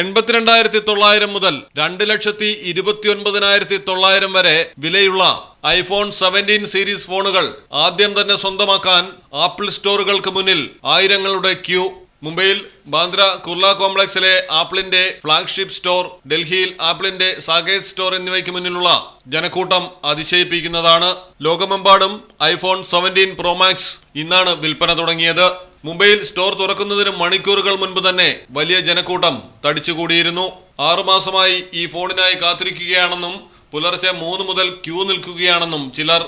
എൺപത്തിരണ്ടായിരത്തി തൊള്ളായിരം മുതൽ രണ്ട് ലക്ഷത്തി ഇരുപത്തിയൊൻപതിനായിരത്തി തൊള്ളായിരം വരെ വിലയുള്ള ഐഫോൺ സെവന്റീൻ സീരീസ് ഫോണുകൾ ആദ്യം തന്നെ സ്വന്തമാക്കാൻ ആപ്പിൾ സ്റ്റോറുകൾക്ക് മുന്നിൽ ആയിരങ്ങളുടെ ക്യൂ. മുംബൈയിൽ ബാന്ദ്ര കുർല കോംപ്ലക്സിലെ ആപ്പിളിന്റെ ഫ്ളാഗ്ഷിപ്പ് സ്റ്റോർ ഡൽഹിയിൽ ആപ്പിളിന്റെ സാകേത് സ്റ്റോർ എന്നിവയ്ക്ക് മുന്നിലുള്ള ജനക്കൂട്ടം അതിശയിപ്പിക്കുന്നതാണ്. ലോകമെമ്പാടും ഐഫോൺ സെവന്റീൻ പ്രോമാക്സ് ഇന്നാണ് വിൽപ്പന തുടങ്ങിയത്. മുംബൈയിൽ സ്റ്റോർ തുറക്കുന്നതിന് മണിക്കൂറുകൾ മുൻപ് തന്നെ വലിയ ജനക്കൂട്ടം തടിച്ചുകൂടിയിരുന്നു. ആറുമാസമായി ഈ ഫോണിനായി കാത്തിരിക്കുകയാണെന്നും പുലർച്ചെ മൂന്ന് മുതൽ ക്യൂ നിൽക്കുകയാണെന്നും ചിലർ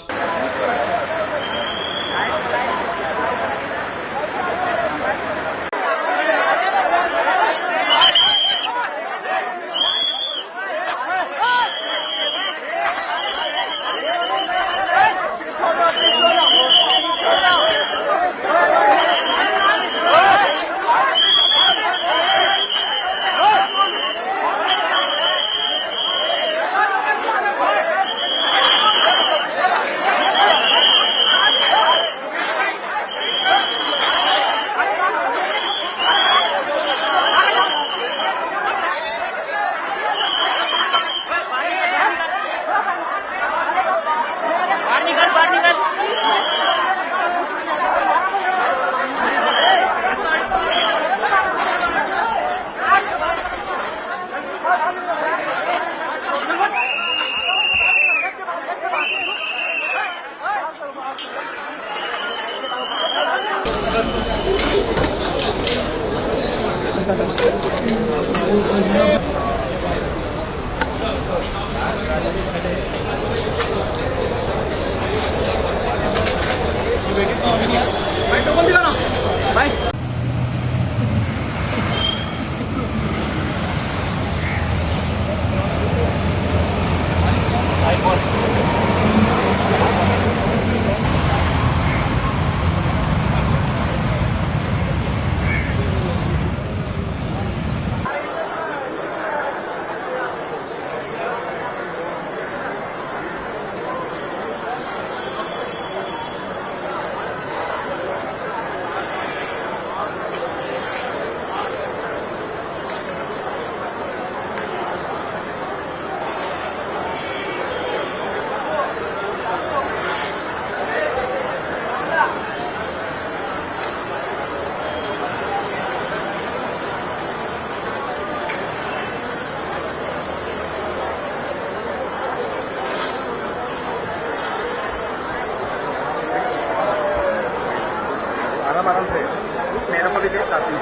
आराम आराम से मेरा पर भी काफी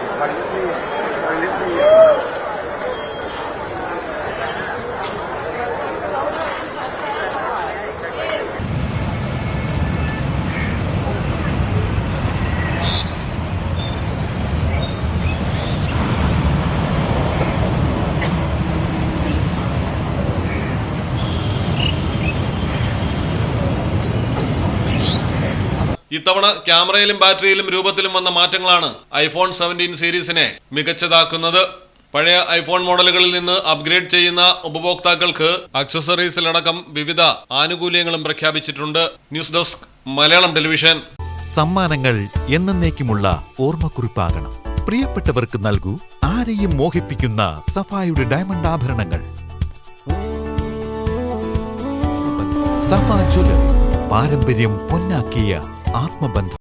ഇത്തവണ ക്യാമറയിലും ബാറ്ററിയിലും രൂപത്തിലും വന്ന മാറ്റങ്ങളാണ് ഐഫോൺ സെവന്റീൻ സീരീസിനെ മികച്ചതാക്കുന്നത്. പഴയ ഐഫോൺ മോഡലുകളിൽ നിന്ന് അപ്ഗ്രേഡ് ചെയ്യുന്ന ഉപഭോക്താക്കൾക്ക് അക്സസറീസിലടക്കം വിവിധ ആനുകൂല്യങ്ങളും പ്രഖ്യാപിച്ചിട്ടുണ്ട്. News desk Malayalam television. സമ്മാനങ്ങൾ എന്നേക്കുമുള്ള ഓർമ്മക്കുറിപ്പാകണം. പ്രിയപ്പെട്ടവർക്ക് നൽകൂ ആരെയും മോഹിപ്പിക്കുന്ന സഫായുടെ ഡയമണ്ട് ആഭരണങ്ങൾ. സഫ ജ്വല്ലറി പാരമ്പര്യം പൊന്നാക്കിയ ആത്മബന്ധം